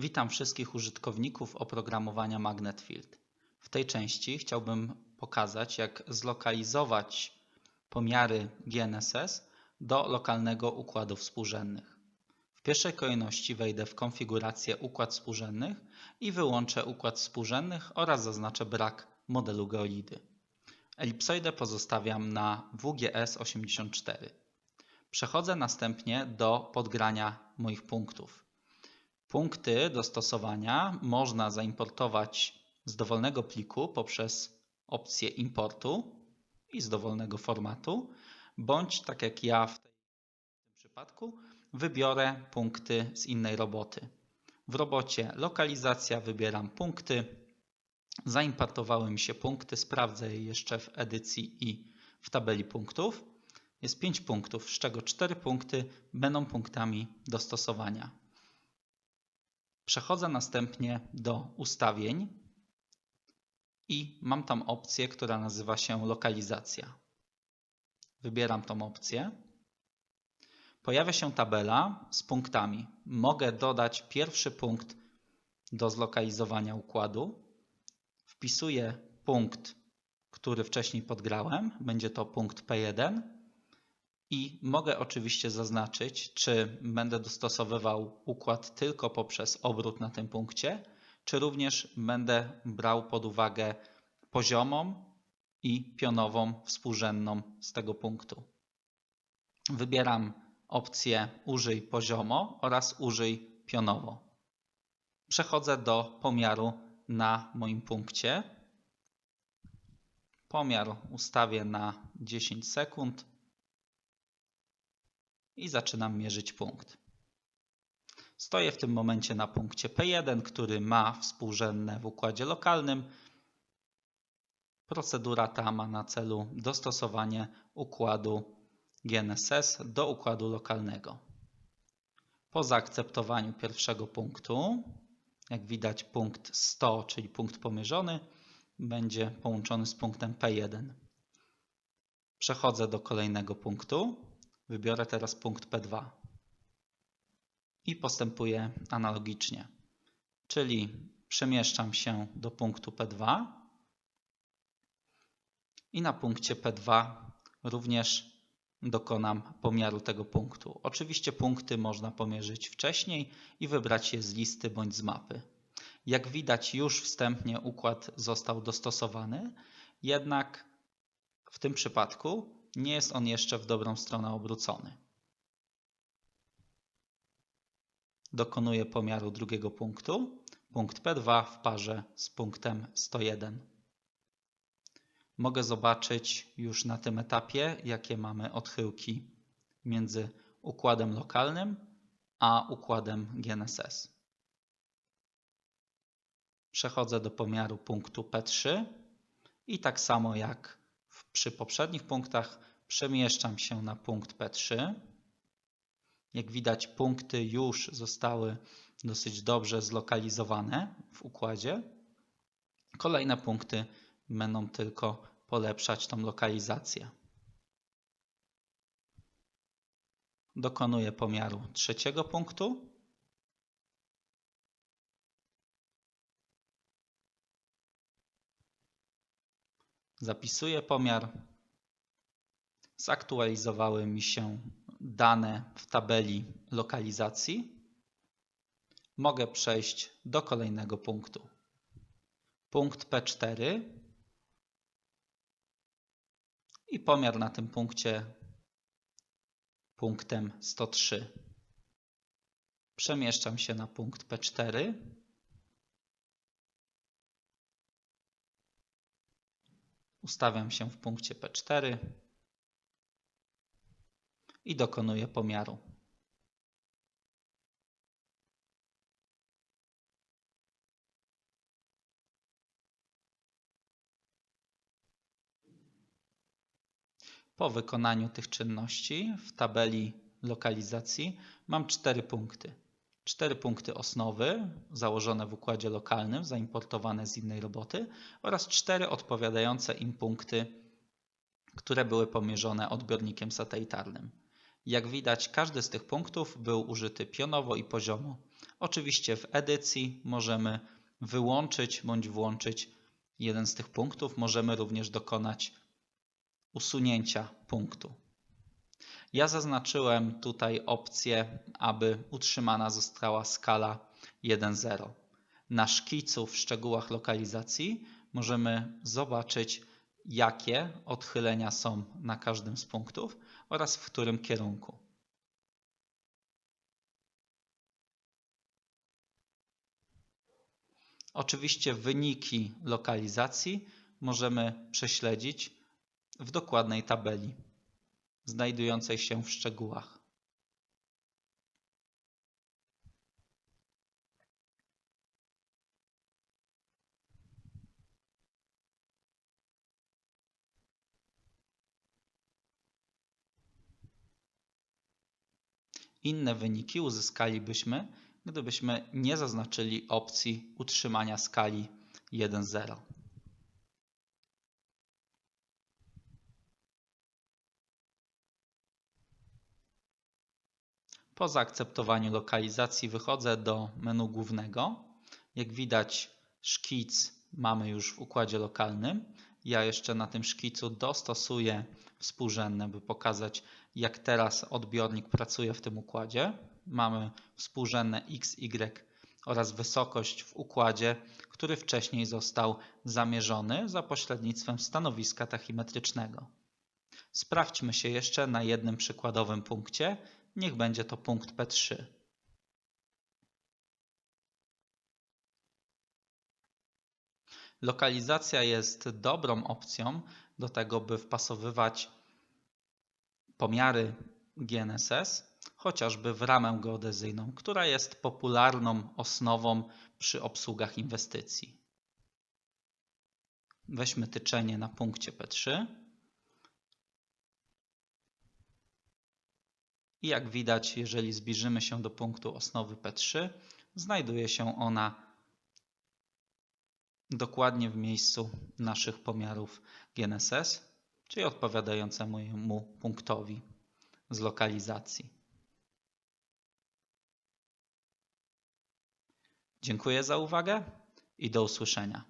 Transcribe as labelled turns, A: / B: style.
A: Witam wszystkich użytkowników oprogramowania MagnetField. W tej części chciałbym pokazać, jak zlokalizować pomiary GNSS do lokalnego układu współrzędnych. W pierwszej kolejności wejdę w konfigurację układ współrzędnych i wyłączę układ współrzędnych oraz zaznaczę brak modelu geolidy. Elipsoidę pozostawiam na WGS84. Przechodzę następnie do podgrania moich punktów. Punkty do stosowania można zaimportować z dowolnego pliku poprzez opcję importu i z dowolnego formatu, bądź tak jak ja w tym przypadku wybiorę punkty z innej roboty. W robocie lokalizacja wybieram punkty. Zaimportowały mi się punkty, sprawdzę je jeszcze w edycji i w tabeli punktów. Jest 5 punktów, z czego 4 punkty będą punktami do stosowania. Przechodzę następnie do ustawień i mam tam opcję, która nazywa się lokalizacja. Wybieram tą opcję. Pojawia się tabela z punktami. Mogę dodać pierwszy punkt do zlokalizowania układu. Wpisuję punkt, który wcześniej podgrałem. Będzie to punkt P1 i mogę oczywiście zaznaczyć, czy będę dostosowywał układ tylko poprzez obrót na tym punkcie, czy również będę brał pod uwagę poziomą i pionową współrzędną z tego punktu. Wybieram opcję użyj poziomo oraz użyj pionowo. Przechodzę do pomiaru na moim punkcie. Pomiar ustawię na 10 sekund i zaczynam mierzyć punkt. Stoję w tym momencie na punkcie P1, który ma współrzędne w układzie lokalnym. Procedura ta ma na celu dostosowanie układu GNSS do układu lokalnego. Po zaakceptowaniu pierwszego punktu, jak widać punkt 100, czyli punkt pomierzony, będzie połączony z punktem P1. Przechodzę do kolejnego punktu. Wybiorę teraz punkt P2 i postępuję analogicznie, czyli przemieszczam się do punktu P2 i na punkcie P2 również dokonam pomiaru tego punktu. Oczywiście punkty można pomierzyć wcześniej i wybrać je z listy bądź z mapy. Jak widać już wstępnie układ został dostosowany, jednak w tym przypadku nie jest on jeszcze w dobrą stronę obrócony. Dokonuję pomiaru drugiego punktu, punkt P2 w parze z punktem 101. Mogę zobaczyć już na tym etapie, jakie mamy odchyłki między układem lokalnym a układem GNSS. Przechodzę do pomiaru punktu P3 i tak samo jak przy poprzednich punktach przemieszczam się na punkt P3. Jak widać, punkty już zostały dosyć dobrze zlokalizowane w układzie. Kolejne punkty będą tylko polepszać tą lokalizację. Dokonuję pomiaru trzeciego punktu. Zapisuję pomiar. Zaktualizowały mi się dane w tabeli lokalizacji. Mogę przejść do kolejnego punktu. Punkt P4 i pomiar na tym punkcie punktem 103. Przemieszczam się na punkt P4. Ustawiam się w punkcie P4 i dokonuję pomiaru. Po wykonaniu tych czynności w tabeli lokalizacji mam cztery punkty. Cztery punkty osnowy założone w układzie lokalnym, zaimportowane z innej roboty oraz cztery odpowiadające im punkty, które były pomierzone odbiornikiem satelitarnym. Jak widać, każdy z tych punktów był użyty pionowo i poziomo, Oczywiście w edycji możemy wyłączyć bądź włączyć jeden z tych punktów. Możemy również dokonać usunięcia punktu. Ja zaznaczyłem tutaj opcję, aby utrzymana została skala 1,0. Na szkicu w szczegółach lokalizacji możemy zobaczyć, jakie odchylenia są na każdym z punktów oraz w którym kierunku. Oczywiście wyniki lokalizacji możemy prześledzić w dokładnej tabeli znajdującej się w szczegółach. Inne wyniki uzyskalibyśmy, gdybyśmy nie zaznaczyli opcji utrzymania skali 1.0. Po zaakceptowaniu lokalizacji wychodzę do menu głównego. Jak widać szkic mamy już w układzie lokalnym. Ja jeszcze na tym szkicu dostosuję współrzędne, by pokazać jak teraz odbiornik pracuje w tym układzie. Mamy współrzędne x, y oraz wysokość w układzie, który wcześniej został zamierzony za pośrednictwem stanowiska tachymetrycznego. Sprawdźmy się jeszcze na jednym przykładowym punkcie. Niech będzie to punkt P3. Lokalizacja jest dobrą opcją do tego, by wpasowywać pomiary GNSS, chociażby w ramę geodezyjną, która jest popularną osnową przy obsługach inwestycji. Weźmy tyczenie na punkcie P3. I jak widać, jeżeli zbliżymy się do punktu osnowy P3, znajduje się ona dokładnie w miejscu naszych pomiarów GNSS czyli odpowiadającemu mu punktowi z lokalizacji. Dziękuję za uwagę i do usłyszenia.